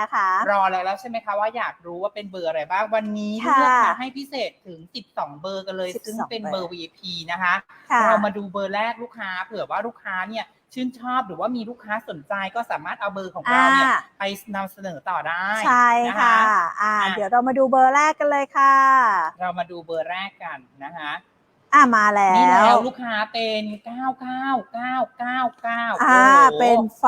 นะคะ รอแล้วแล้วใช่ไหมคะว่าอยากรู้ว่าเป็นเบอร์อะไรบ้าง วันนี้ค่ะเลือกมาให้พิเศษถึง 12 เบอร์กันเลย12ซึ่งเป็นเบเบออร์ร์ VIP นะคะค่ะเรามาดูเบอร์แรกลูกค้า เผื่อว่าลูกค้าเนี่ยชื่นชอบหรือว่ามีลูกค้าสนใจก็สามารถเอาเบอร์ของเราเนี่ยอ่าไปนำเสนอต่อได้ ใช่นค่ะอ่าอะเดี๋ยวเรามาดูเบอร์แรกกันเลยค่ะ เรามาดูเบอร์แรกกันนะคะ อ่ามาแล้นี่แล้ว วลูกค้าเป็น99999อ่าเป็นไฟ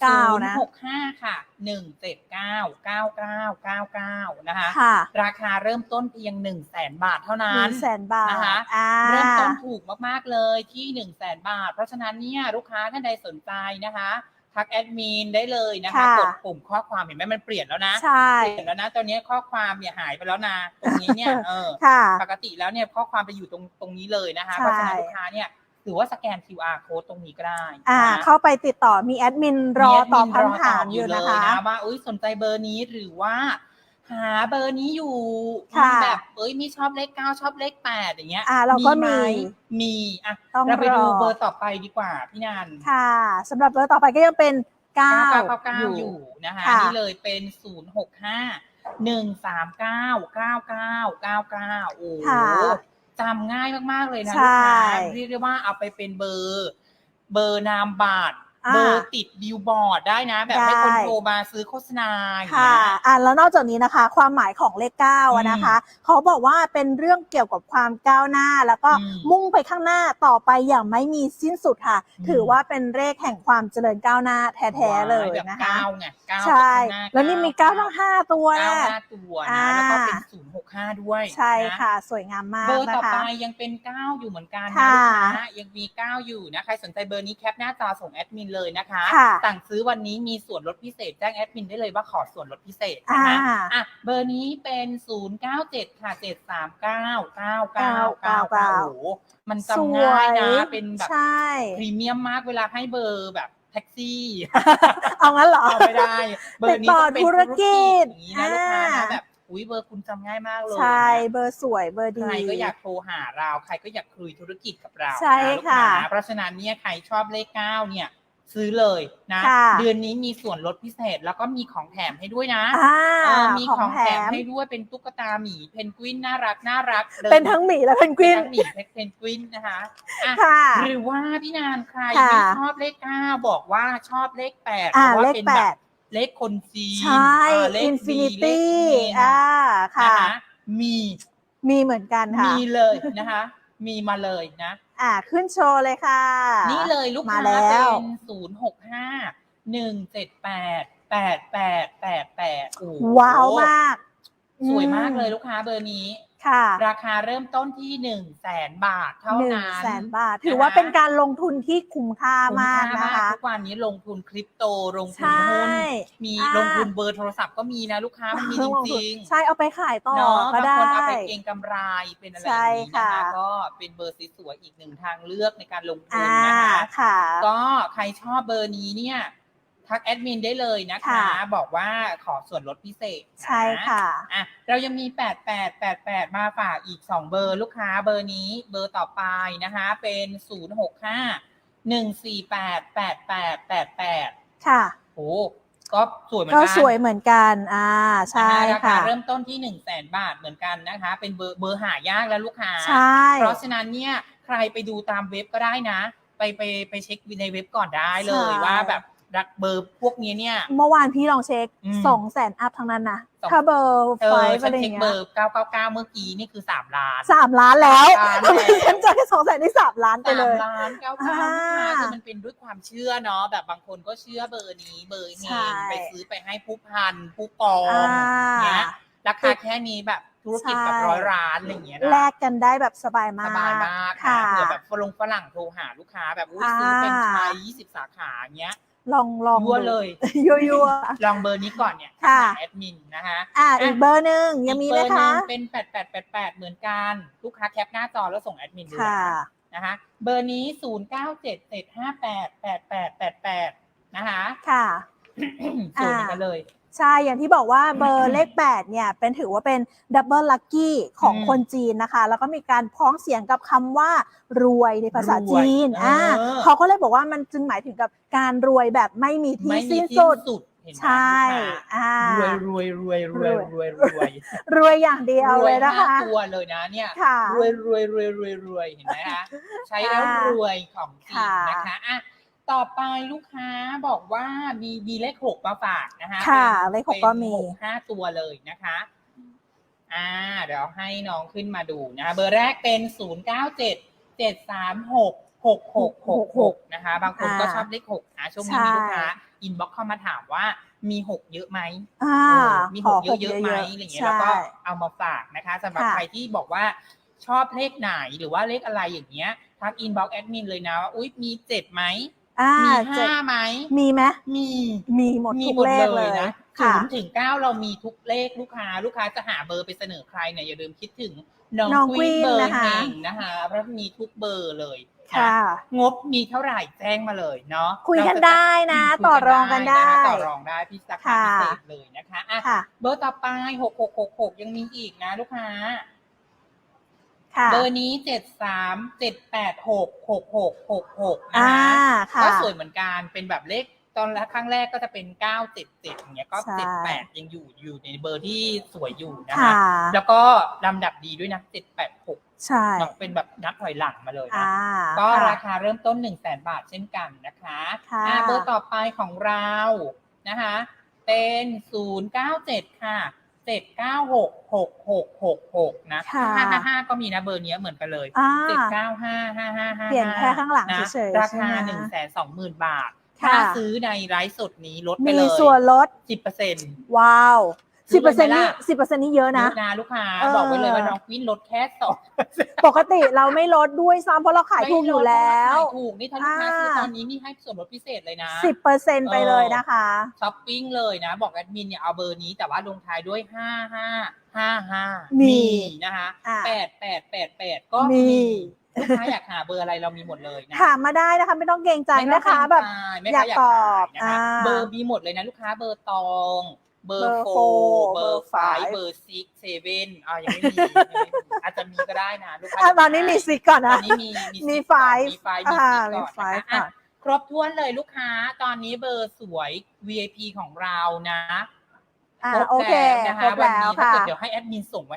เก้านะ หกห้าค่ะหนึ่งเจ็ดเก้าเก้าเก้าเก้าเก้านะคะ ค่ะราคาเริ่มต้นเพียง1นึ่งแสนบาทเท่าหนั้นึ่น งแสนบาทนะคะ อ่า เริ่มต้นถูกมาก ๆ เลยที่1นึ่งแสนบาท เพราะฉะนั้นเนี่ยลูกค้าท่านใดสนใจนะคะ ทักแอดมินได้เลยนะคะค่ะกดปุ่มข้อความเห็นไหมมันเปลี่ยนแล้วนะใช่เปลี่ยนแล้วนะตอนนี้ข้อความเนี่ยหายไปแล้วนะตรงนี้เนี่ยเออค่ะ ปกติแล้วเนี่ยข้อความไปอยู่ตรงตรงนี้เลยนะคะใช่ เพราะฉะนั้นลูกค้าเนี่ยถือว่าสแกน QR code ตรงนี้ก็ได้อ่า นะเข้าไปติดต่อมีแอดมินรอตอบคำถามอยู่นะคะเลยว่าอุ้ยสนใจเบอร์นี้หรือว่า หาเบอร์นี้อยู่ค่ะมีแบบเอ้ยไม่ชอบเลขเก้าชอบเลขแปดอย่างเงี้ยอ่าเราก็ไหมีมีอะต้องเราไปรดูอเบอร์ต่อไปดีกว่าพี่นันค่ะสำหรับเบอร์ต่อไปก็ยังเป็นเก้าเก้าเก้าเก้าอยู่นะคะค่ะ นี่เลยเป็นศูนย์หกห้าหนึ่งสามเก้าเก้าเก้าเก้าเก้าโอ้โหค่ะ จำง่ายมาก ๆ เลยนะใช่ลูกค้าเรียกได้ว่าเอาไปเป็นเบอร์ เบอร์นามบัตรอ่า เบอร์ติดบิลบอร์ดได้นะ แบบให้คนได้โทรมาซื้อโฆษณาอย่างค่ะเงี้ยอ่าแล้วนอกจากนี้นะคะ ความหมายของเลขเก้าอะนะคะ เขาบอกว่าเป็นเรื่องเกี่ยวกับความก้าวหน้า แล้วก็อืมมุ่งไปข้างหน้าต่อไปอย่างไม่มีสิ้นสุดค่ะอืมถือว่าเป็นเลขแห่งความเจริญก้าวหน้าแท้ๆเลยแบบนะคะเก้าไงเก้าใช่ไปข้างหน้าแล้วนี่มีเก้าทั้งห้าตัวเก้านะห้าตัวอ่านะแล้วก็เป็นศูนย์หกห้าด้วยใช่นค่ะ สวยงามมากเบอร์นะต่อคะไปยังเป็น9อยู่เหมือนกันนะค่ะลูกค้ายังมี9อยู่นะใครสนใจเบอร์นี้แคปหน้าจอส่งแอดมินเลยนะคะค่ะสั่งซื้อวันนี้มีส่วนลดพิเศษแจ้งแอดมินได้เลยว่าขอส่วนลดพิเศษอ่านะคะอะเบอร์นี้เป็น 097 ค่ะ 739 9999โอ้โหมันสจำวง่ายยนะเป็นแบบ ใช่ พรีเมียมมากเวลาให้เบอร์แบบแท็กซี่ เอางั้นเหรอ เอาไม่ได้ เบอร์นี้ต้องเป็นติดต่อธุรกิจอย่างนี้นะลูกค้าอ่านะแบบอุ้ยเบอร์คุณจำง่ายมากเลยใช่นะเบอร์สวยเบอร์ดี ใครก็อยากโทรหาเรา ใครก็อยากคุยธุรกิจกับเราใช่นลูกค่ะาเพราะฉะนั้นเนี่ยใครชอบเลขเก้าเนี่ย ซื้อเลยนะ ค่ะเดือนนี้มีส่วนลดพิเศษแล้วก็มีของแถมให้ด้วยนะอ่าเออมีขขอองงแถแถมมให้ด้วยเป็นตุ๊กตาหมีเพนกวินน่ารักน่ารักดิเป็นทั้งหมีและเพนกวิน เป็นทั้งหมีเพนกวินนะคะอะ ค่ะ หรือว่าพี่นานใครค่ะไม่ชอบเลขเก้าบอกว่าชอบเลขแปดเพอ่าราะว่าเลขเป็นแปแบบดเลขคนจีนใช่เออเลขอินดีฟินิเลตี้ขเฮงอ่าค่ะ นะคะมีมีเหมือนกันค่ะ มีเลยนะคะ มีมาเลยนะ อ่าขึ้นโชว์เลยค่ะ นี่เลยลูกค้ามาแล้วเป็นศูนย์หกห้าหนึ่งเจ็ดแปดแปดแปดแปดแปดโอ้โหว้าวมาก สวยมากเลยอืลูกค้าเบอร์นี้ ค่ะ ราคาเริ่มต้นที่หนึ่งแสนบาทเท่าหนึ่งนั้นแสนบาท ถือว่าเป็นการลงทุนที่คุ้มค่าคุ้มมากค่านะมากคะ ทุกวันนี้ลงทุนคริปโตลงทุใช่นหุ้นมีอ่า ลงทุนเบอร์โทรศัพท์ก็มีนะลูกค้ามันมีจลงทุนริงใช่เอาไปขายต่อๆเนาะก็บางได้ คนเอาไปเก็งกำไรเป็นอะไรอใช่ย่างนี้นะคะค่ะก็เป็นเบอร์สวยๆอีกหนึ่งทางเลือกในการลงทุนอ่านะคะ ค่ะ ก็ใครชอบเบอร์นี้เนี่ย ทักแอดมินได้เลยนะคะ ค่ะ บอกว่าขอส่วนลดพิเศษนใช่ค่ะ อะ เรายังมี 8 8 8 8 มาฝากอีก 2 เบอร์ลูกค้าเบอร์นี้เบอร์ต่อไปนะคะ เป็น 0 6 5 1 4 8 8 8 8 8 ค่ะ โอ้ก็สวยเหมือนก็กันสวยเหมือนกัน อ่า ใช่นราคาค่ะ เริ่มต้นที่1 0 0 0 0แบาทเหมือนกันนะคะ เป็นเบอร์เบอร์หายากแล้วลูกค้า ใช่ เพราะฉะนั้นเนี่ยใครไปดูตามเว็บก็ได้นะ ไปไปไปเช็คในเว็บก่อนได้เลยใช่ ว่าแบบ รักเบอร์พวกนี้เนี่ย เมื่อวานพี่ลองเช็คอืม สองแสนอัพทั้งนั้นนะสองถ้าเบอร์เอไฟอฟ์ฉัอะนไรอเช็ย่าคงเบเงี้อยร์ 999 เมื่อกี้นี่คือ 3 ล้าน สามล้านแล้วล้าน ทำไมแล้วฉันจ่ายสองแสนที่สามล้านไปสามเลยล้านเก้าอ่าเก้าลูกค้าคือมันเป็นด้วยความเชื่อเนาะแบบบางคนก็เชื่อเบอร์นี้เบอร์เฮใช่ งไปซื้อไปให้ผู้พันผู้กองอ่า เนี้ยราคาแค่นี้แบบธุรกิจแบบใช่ ร้อยล้านอะไรอย่างเงี้ยนะ แลกกันได้แบบสบายมากสบายมากค่ะนะเผื่อแบบฝรั่งฝรั่งโทรหาลูกค้าแบบอุ้ยซื้อเป็นชาย20 สาขาเงี้ย ลองลองยั่วเลย ยั่วยั่ว ลองเบอร์นี้ก่อนเนี่ยค่ะหาแอดมินนะคะอ่าอีกเบอร์หนึ่งยังมีไหมอีกเบอร์หคะนึ่งเป็น8888เหมือนกันลูกค้าแคปหน้าจอแล้วส่งแอดมินดูค่ะนะคะเบอร์นี้0977588888นะคะค่ะสวยเหมือนกันเลย ใช่ อย่างที่บอกว่าเบอร์เลข 8 เนี่ย เป็นถือว่าเป็นดับเบิลลั c กี้ของอืมคนจีนนะคะ แล้วก็มีการพ้องเสียงกับคำว่ารวยในภาษารวยจีนอ่าเออเขาก็เลยบอกว่ามันจึงหมายถึงกับการรวยแบบไม่มีที่ไม่มีสิ้นที่สุด สุดเห็นไหมใช่ลูกค้าอ่ารวยรวยรวยรวยรวยรวยรวยอย่างเดียวเลยนะรวห้าคะตัวเลยนะเนี่ย ค่ะ รวยรวยรวยรวยรวยเห็นไหมคะใช้แล้วค่ะรวยของจริงค่ะนะคะอะ ต่อไปลูกค้าบอกว่ามีมีเลขหกมาฝากนะคะค่ะป็นเลขหกก็มีเป็นหห้าตัวเลยนะคะ อ่า เดี๋ยวให้น้องขึ้นมาดูนะคะเบอร์แรกเป็นศูนย์เก้าเจ็ดเจ็ดสามหกหกหกหกหกนะคะ บางคนก็อ่าชอบเลขหกนะช่วงนี้มีลูกค้าอินบ็อกเข้ามาถามว่ามีหกเยอะไหมอ่าเออมีหกขเยอะๆไหมอะไรอย่างเงี้ยใช่แล้วก็เอามาฝากนะคะสำหรับค่ะใครที่บอกว่าชอบเลขไหนหรือว่าเลขอะไรอย่างเงี้ยทักอินบ็อกแอดมินเลยนะว่าอุ้ยมีเจ็ดไหม อ่ามีเจ็ดห้าไหมมีไหมมีมีหมดมีทุกหมดเลขเลเลยยนะศูค่ะนย์ถึงเก้าเรามีทุกเลขลูกค้า ลูกค้าจะหาเบอร์ไปเสนอใครเนี่ยอย่าลืมคิดถึงน้องน้องควีน Queen เบอร์นะคะเองนะคะเพราะมีทุกเบอร์เลยนค่ะ งบมีเท่าไหร่แจ้งมาเลยเนาะคุยกันเราจะได้นะคุยต่อรองกันได้ะคะต่อรองได้พี่ราคาค่ะพิเศษเลยนะคะอะค่ะ เบอร์ต่อไปหกหกหกหกยังมีอีกนะลูกค้า ค่ะ เบอร์นี้เจ็ดสามเจ็ดแปดหกหกหกหกหกนะอ่าคะค่ะก็สวยเหมือนกันเป็นแบบเลขตอนครั้งแรกก็จะเป็นเก้าเจ็ดเจ็ดอย่างเงี้ยก็ใช่เจ็ดแปดยังอยู่อยู่ในเบอร์ที่สวยอยู่นะค่ะคะแล้วก็ลำดับดีด้วยนะเจ็ดแปดหกใช่เป็นแบบนับถอยหลังมาเลยนะอ่าก็ค่ะราคาเริ่มต้น1 0 0 0 0แบาทเช่นกันนะคะค่ะอ่าเบอร์ต่อไปของเรานะคะ เป็น097ค่ะ 7966666นะค่ะ555ก็มีนะเบอร์เนี้ยเหมือนกันเลยอ่า7955555เปลี่ยนแค่ข้างหลังเฉยๆราใช่คาไหม120,000บาท ค่ะ ถ้าซื้อในไลฟ์สดนี้ลดไปมีเลยส่วนลด10%ว้าวซื้ สิบอเปอร์เลเซ็นยต์ไหมนี่ล่ะสิบเปอร์เซ็นต์นี่เยอะเยนะอะนะลูกค้า เออ บอกไว้เลยว่าน้องควินลดแค่2ปกติเราไม่ลดด้วยซ้ำเพราะเราขายถูกอยู่แล้ว ขายถูกนี่ถ้าลูกค้าซื้ออ่าตอนนี้มีให้ส่วนลดพิเศษเลยนะ สิบเปอร์เซ็นต์ไปเลยนะคะ ช้อปปิ้งเลยนะ บอกแอดมินเนี่ยเอาเบอร์นี้แต่ว่าลงท้ายด้วยห้าห้าห้าห้ามีนะคะอ่าแปดแปดแปดแปดก็มีมีลูกค้าอยากหาเบอร์อะไรเรามีหมดเลยนะถามมาได้นะคะไม่ต้องเกรงใจไม่แม่ต้องค้าแบบไม่ค้อยากตอบขายนะคะอ่า เบอร์มีหมดเลยนะลูกค้าเบอร์ตอง เบอร์เบอร์โฟ four เบอร์ไฟ five เบอร์ซิกเซเว่นอ่ายังไม่มียังไม่มีอาจจะมีก็ได้นะลูกค้าอะตอนนี้มีซิกก่อนตอนะนนี้มีมีซิกไฟก่อนมีไฟมีอ่าซิกก่อนมีไฟนะคะก่อะอนครบถ้วนเลยลูกค้าตอนนี้เบอร์สวย VIP ของเรานะอ่าครบโอเคแล้วนะครคะบวันแล้วนี้ถ้าค่ะเกิดเดี๋ยวให้แอดมินส่งไว้